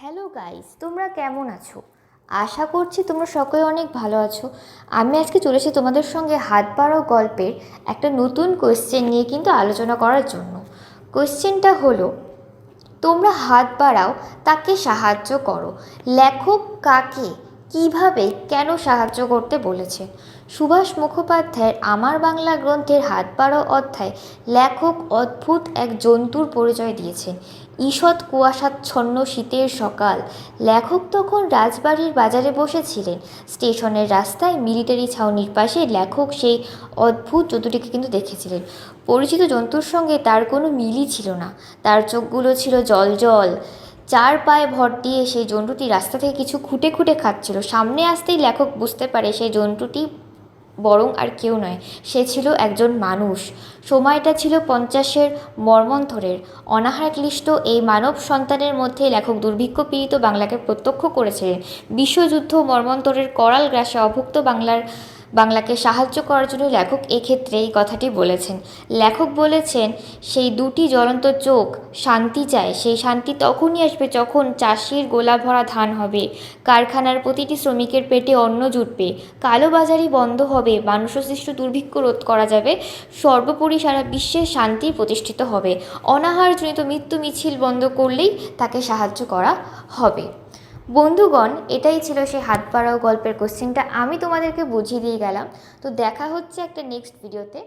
Hello guys তোমরা কেমন আছো? আশা করছি তোমরা সকলে অনেক ভালো আছো। আমি আজকে চলেছি তোমাদের সঙ্গে হাত বাড়াও গল্পের একটা নতুন কোয়েশ্চেন নিয়ে কিন্তু আলোচনা করার জন্য। কোয়েশ্চেনটা হলো, তোমরা হাত বাড়াও তাকে সাহায্য করো। লেখক কাকে কীভাবে, কেন সাহায্য করতে বলেছে? সুভাষ মুখোপাধ্যায়ের আমার বাংলা গ্রন্থের হাত বাড়াও অধ্যায় লেখক অদ্ভুত এক জন্তুর পরিচয় দিয়েছেন। ঈষৎ কুয়াশাচ্ছন্ন শীতের সকাল। লেখক তখন রাজবাড়ির বাজারে বসেছিলেন। স্টেশনের রাস্তায় মিলিটারি ছাউনির পাশে লেখক সেই অদ্ভুত জন্তুটিকে কিন্তু দেখেছিলেন। পরিচিত জন্তুর সঙ্গে তার কোনো মিলই ছিল না। তার চোখগুলো ছিল জল জল চার পায়ে ভর দিয়ে সেই জন্তুটি রাস্তা থেকে কিছু খুঁটে খুঁটে খাচ্ছিল। সামনে আসতেই লেখক বুঝতে পারে সেই জন্তুটি বরং আর কেউ নয়, সে ছিল একজন মানুষ। সময়টা ছিল পঞ্চাশের মর্মন্থরের। অনাহার ক্লিষ্ট এই মানব সন্তানের মধ্যে লেখক দুর্ভিক্ষ পীড়িত বাংলাকে প্রত্যক্ষ করেছিলেন বিশ্বযুদ্ধ মর্মন্তরের করাল গ্রাসে অভুক্ত বাংলার বাংলাকে সাহায্য করার জন্য লেখক এক্ষেত্রে এই কথাটি বলেছেন। লেখক বলেছেন, সেই দুটি জ্বলন্ত চোখ শান্তি চায়। সেই শান্তি তখনই আসবে যখন চাষির গোলা ভরা ধান হবে। কারখানার প্রতিটি শ্রমিকের পেটে অন্ন জুটবে। কালোবাজারি বন্ধ হবে। মানুষসৃষ্ট দুর্ভিক্ষ রোধ করা যাবে। সর্বোপরি সারা বিশ্বে শান্তি প্রতিষ্ঠিত হবে। অনাহারজনিত মৃত্যু মিছিল বন্ধ করলেই তাকে সাহায্য করা হবে। বন্ধুগণ, এটাই ছিল সেই হাত পাড়াও গল্পের কোশ্চেনটা আমি তোমাদেরকে বুঝিয়ে দিয়ে গেলাম। তো দেখা হচ্ছে একটা নেক্সট ভিডিওতে